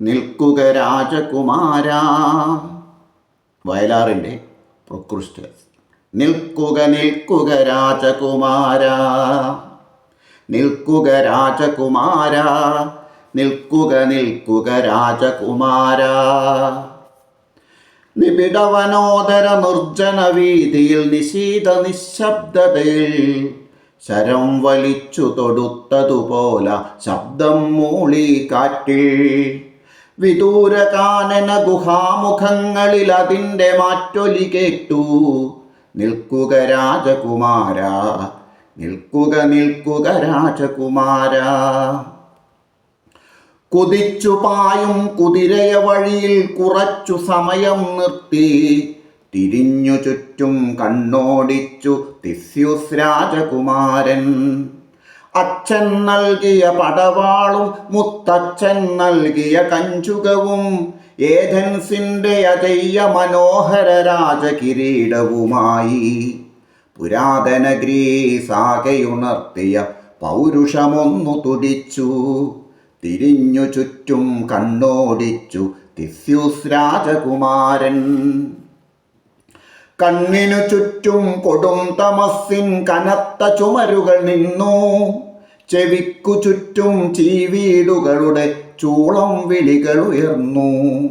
നിൽക്കുക രാജകുമാര വയലാറിന്റെ പ്രൊക്രിസ്റ്റ് നിൽക്കുക നിൽക്കുക രാജകുമാര നിൽക്കുക രാജകുമാര. നിൽക്കുക നിൽക്കുക രാജകുമാര. നിബിഡവനോദര നിർജന വീതിയിൽ നിശീത നിശബ്ദതയിൽ ശരം വലിച്ചു തൊടുത്തതുപോല ശബ്ദം മൂളി കാറ്റിൽ വിദൂര കാനന ഗുഹാമുഖങ്ങളിൽ അതിന്റെ മാറ്റൊലി കേട്ടു. നിൽക്കുക രാജകുമാര നിൽക്കുക നിൽക്കുക രാജകുമാര. കുതിച്ചു പായും കുതിരയ വഴിയിൽ കുറച്ചു സമയം നിർത്തി. തിരിഞ്ഞു ചുറ്റും കണ്ണോടിച്ചു തിസ്യുസ് രാജകുമാരൻ. അച്ഛൻ നൽകിയ പടവാളും മുത്തച്ഛൻ നൽകിയ കഞ്ചുകവും ഏഥൻസിന്റെ അതയ്യ മനോഹര രാജകിരീടവുമായി. പുരാതന ഗ്രീസാകയുണർത്തിയ പൗരുഷമൊന്നു തുടിച്ചു തിരിഞ്ഞു ചുറ്റും കണ്ണോടിച്ചു തിസ്യൂസ് രാജകുമാരൻ. കണ്ണിനു ചുറ്റും കൊടും തമസ്സിൻ കനത്ത ചുമരുകൾ നിന്നു. ചെവിക്കു ചുറ്റും ചീവീടുകളുടെ ചൂളം വിളികൾ ഉയർന്നു.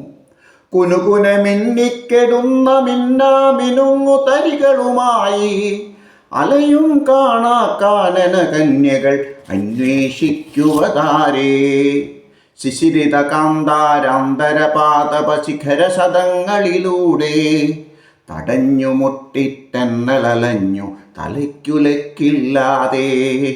കുനുകുന മിന്നിക്കെടുന്ന മിന്നാമിനുങ്ങു തരികളുമായി അലയും കാണാ കാനന കന്യകൾ അന്വേഷിക്കുവതാരേ. ശിശിരിത കാന്താരാന്തരപാതപ ശിഖര ശതങ്ങളിലൂടെ തടഞ്ഞു മുട്ടിട്ടെന്നലഞ്ഞു തലയ്ക്കുലക്കില്ലാതെ.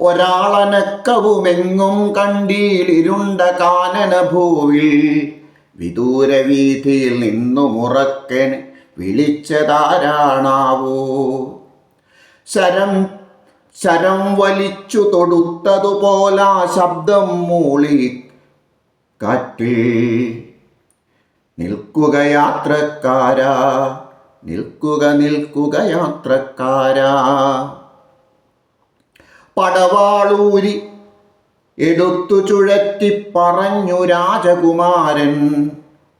ഒരാളനക്കവുമെങ്ങും കണ്ടീലിരുണ്ട കാനന ഭൂവിൽ വിദൂര വീതിയിൽ നിന്നു മുറക്കൻ വിളിച്ചതാരാണാവോ? ശരം ശരം വലിച്ചു തൊടുത്തതുപോലാ ശബ്ദം മൂളി കാറ്റിൽ. നിൽക്കുക യാത്രക്കാരാ നിൽക്കുക നിൽക്കുക യാത്രക്കാരാ പടവാളൂരി എടുത്തു ചുഴറ്റി പറഞ്ഞു രാജകുമാരൻ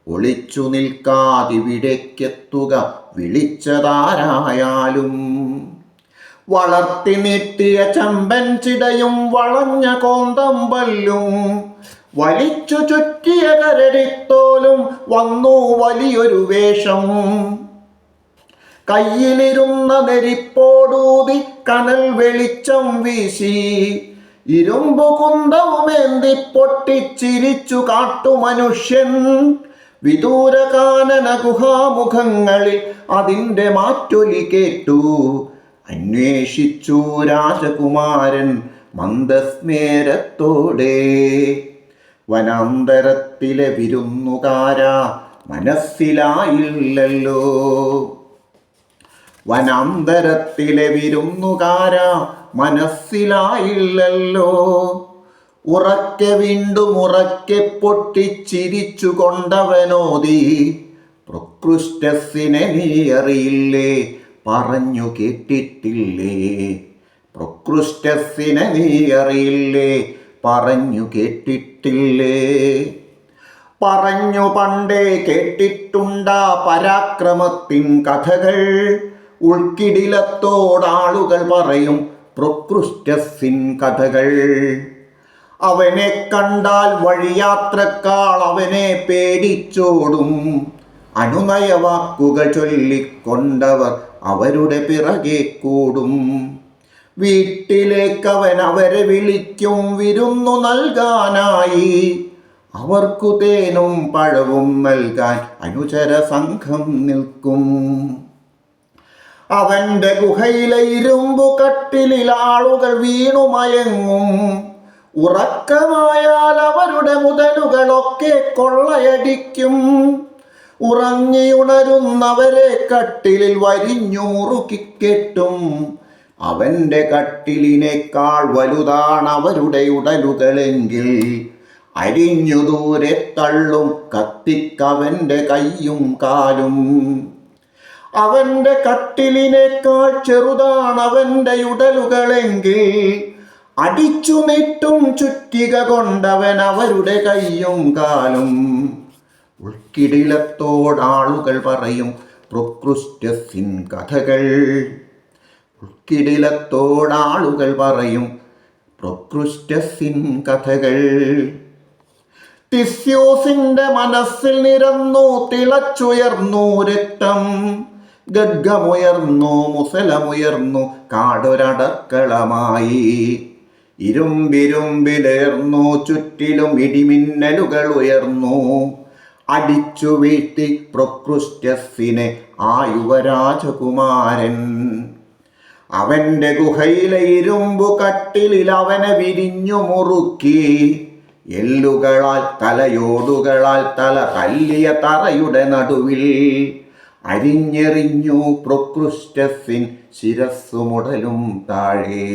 ഒളിച്ചു നിൽക്കാതിവിടേക്കെത്തുക വിളിച്ചതാരായാലും. വളർത്തി നീട്ടിയ ചമ്പൻ ചിടയും വളഞ്ഞ കോന്തമ്പല്ലും വലിച്ചു ചുറ്റിയ കരടിത്തോലും വന്നു വലിയൊരു വേഷം. കയ്യിലിരുന്ന നെരിപ്പോടൂതി കനൽ വെളിച്ചം വീശി. ഇരുമ്പു കുന്തവുമേന്തി പൊട്ടിച്ചിരിച്ചു കാട്ടുമനുഷ്യൻ വിദൂരകാനന ഗുഹാമുഖങ്ങളിൽ അതിന്റെ മാറ്റൊലി കേട്ടു. അന്വേഷിച്ചു രാജകുമാരൻ മന്ദസ്മേരത്തോടെ വനാന്തരത്തിലെ വിരുന്നുകാരാ മനസ്സിലായില്ലല്ലോ. വനാന്തരത്തിലെ വിരുന്നുകാരാ മനസ്സിലായില്ലല്ലോ. ഉറക്കെ വീണ്ടും ഉറക്കെ പൊട്ടിച്ചിരിച്ചു കൊണ്ടവനോതി പ്രൊക്രുസ്റ്റസിനെ നീ അറിയില്ലേ? പറഞ്ഞു കേട്ടിട്ടില്ലേ? പ്രൊക്രുസ്റ്റസിനെ നീ അറിയില്ലേ? പറഞ്ഞു കേട്ടിട്ടില്ലേ പറഞ്ഞു പണ്ടേ കേട്ടിട്ടുണ്ടാ പരാക്രമത്തിൻ കഥകൾ. ഉൾക്കിടിലത്തോടാളുകൾ പറയും പ്രൊക്രുസ്റ്റസിൻ കഥകൾ. അവനെ കണ്ടാൽ വഴിയാത്രക്കാൾ അവനെ പേടിച്ചോടും. അനുനയവാക്കുകൾ ചൊല്ലിക്കൊണ്ടവർ അവരുടെ പിറകെ കൂടും. വീട്ടിലേക്കവൻ അവരെ വിളിക്കും വിരുന്നു നൽകാനായി. അവർക്കു തേനും പഴവും നൽകാൻ അനുചര സംഘം നിൽക്കും. അവന്റെ ഗുഹയിലെ ഇരുമ്പു കട്ടിലിൽ ആളുകൾ വീണുമയങ്ങും ഉറക്കമായാൽ അവരുടെ മുതലുകളൊക്കെ കൊള്ളയടിക്കും. ഉറങ്ങിയുണരുന്നവരെ കട്ടിലിൽ വരിഞ്ഞു അവന്റെ കട്ടിലിനേക്കാൾ വലുതാണ് അവരുടെ ഉടലുകളെങ്കിൽ. അരിഞ്ഞു ദൂരെ തള്ളും കത്തിക്കവന്റെ കയ്യും കാലും. അവന്റെ കട്ടിലിനേക്കാൾ ചെറുതാണ് അവന്റെ ഉടലുകളെങ്കിൽ. അടിച്ചു ചുറ്റിക കൊണ്ടവൻ അവരുടെ കയ്യും കാലും. ഉൾക്കിടിലത്തോടാളുകൾ പറയും പ്രൊക്രുസ്റ്റസിൻ കഥകൾ. ഉൾക്കിടിലത്തോടാളുകൾ പറയും. പ്രൊക്രുസ്റ്റസിൻ കഥകൾ. തിസ്യോസിന്റെ മനസ്സിൽ നിരന്നു തിളച്ചുയർന്നു രക്തം. ഗഡ്ഗമുയർന്നു മുസലമുയർന്നു കാടൊരടക്കളമായി. ഇരുമ്പിരുമ്പിലേർന്നു ചുറ്റിലും ഇടിമിന്നലുകൾ ഉയർന്നു. അടിച്ചു വീഴ്ത്തി പ്രൊക്രുസ്റ്റസിനെ ആ യുവരാജകുമാരൻ അവന്റെ ഗുഹയിലെ ഇരുമ്പു കട്ടിലിൽ അവനെ വിരിഞ്ഞു മുറുക്കി. എല്ലുകളാൽ തലയോടുകളാൽ തല കല്ലിയ തറയുടെ നടുവിൽ അരിഞ്ഞെറിഞ്ഞു പ്രൊക്രുസ്റ്റസിൻ ശിരസ്സുമുടലും താഴെ.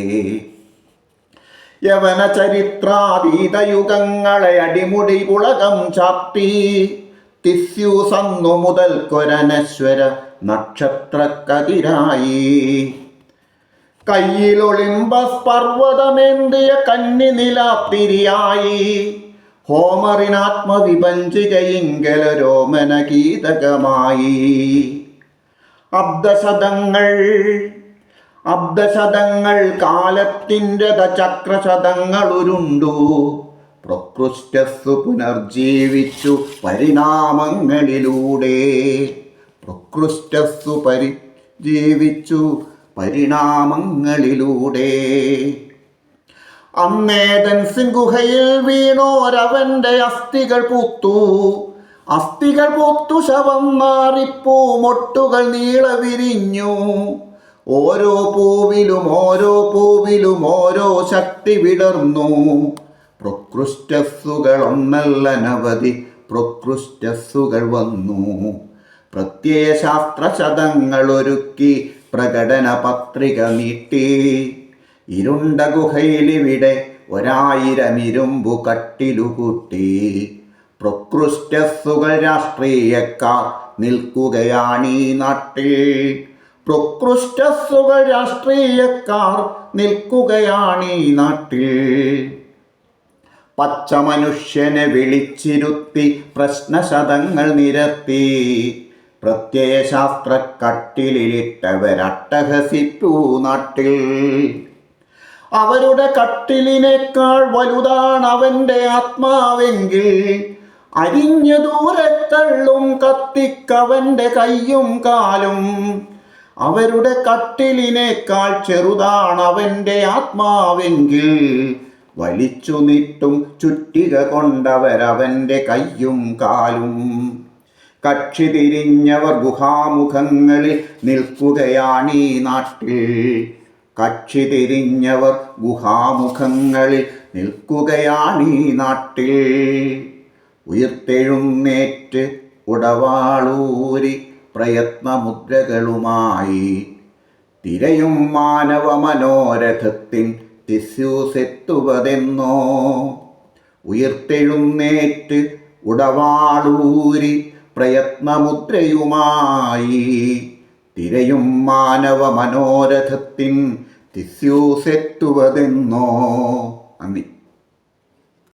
യവന ചരിത്രാതീതയുഗങ്ങളെ അടിമുടി പുളകം ചാർത്തി. തിസ്യൂസന്നു മുതൽ കൊരനശ്വര നക്ഷത്രക്കതിരായി. കയ്യിൽ ഒളിമ്പസ് പർവതമേന്തിയ കന്നി നിലാത്തിരിയായി ഹോമറിനാത്മവിഭഞ്ചികയിങ്കല രോമന ഗീതകമായി. അബ്ദശതങ്ങൾ അബ്ദശതങ്ങൾ കാലത്തിന്റെ ദചക്രശതങ്ങൾ ഉരുണ്ടു പ്രൊക്രുസ്റ്റസ് പുനർജീവിച്ചു പരിണാമങ്ങളിലൂടെ. പ്രൊക്രുസ്റ്റസ് പരിജീവിച്ചു പരിണാമങ്ങളിലൂടെ. അന്നേതൻ ഗുഹയിൽ വീണോരവന്റെ അസ്ഥികൾ പൂത്തു. അസ്ഥികൾ പൂത്തു ശവം മാറിപ്പൂ മൊട്ടുകൾ നീള വിരിഞ്ഞു ഓരോ പൂവിലും ഓരോ പൂവിലും ഓരോ ശക്തി വിടർന്നു. പ്രൊക്രുസ്റ്റസുകൾ ഒന്നല്ലനവധി പ്രൊക്രുസ്റ്റസുകൾ വന്നു. പ്രത്യയശാസ്ത്ര ശതങ്ങൾ ഒരുക്കി പ്രകടന പത്രിക നീട്ടി. ഇരുണ്ട ഗുഹയിലിവിടെ ഒരായിരം ഇരുമ്പു കട്ടിലുകൂട്ടി പ്രൊക്രുസ്റ്റസുകൾ രാഷ്ട്രീയക്കാർ നിൽക്കുകയാണീ നാട്ടിൽ. പ്രൊക്രുസ്റ്റസുകൾ രാഷ്ട്രീയക്കാർ നിൽക്കുകയാണീ നാട്ടിൽ. പച്ച മനുഷ്യനെ വിളിച്ചിരുത്തി പ്രശ്നശതങ്ങൾ നിരത്തി. പ്രത്യയശാസ്ത്ര കട്ടിലിട്ടവരട്ടഹസിപ്പൂ നാട്ടിൽ. അവരുടെ കട്ടിലിനേക്കാൾ വലുതാണ് അവന്റെ ആത്മാവെങ്കിൽ അരിഞ്ഞു ദൂരത്തള്ളും കത്തിക്കവന്റെ കയ്യും കാലും. അവരുടെ കട്ടിലിനേക്കാൾ ചെറുതാണ് അവന്റെ ആത്മാവെങ്കിൽ വലിച്ചു നീട്ടും ചുറ്റിക കൊണ്ടവരവന്റെ കയ്യും കാലും. കക്ഷി തിരിഞ്ഞവർ ഗുഹാമുഖങ്ങളിൽ നിൽക്കുകയാണീ നാട്ടിൽ. കക്ഷി തിരിഞ്ഞവർ ഗുഹാമുഖങ്ങളിൽ നിൽക്കുകയാണീ നാട്ടിൽ. ഉയർത്തെഴുന്നേറ്റ് ഉടവാളൂരി പ്രയത്നമുദ്രകളുമായി തിരയും മാനവ മനോരഥത്തിൻ തിസ്യൂസെത്തുവതെന്നോ? ഉയർത്തെഴുന്നേറ്റ് ഉടവാളൂരി പ്രയത്നമുദ്രയുമായി. തിരയും മാനവ മനോരഥത്തിൻ തിസ്യൂസെത്തുവതെന്നോ. നന്ദി.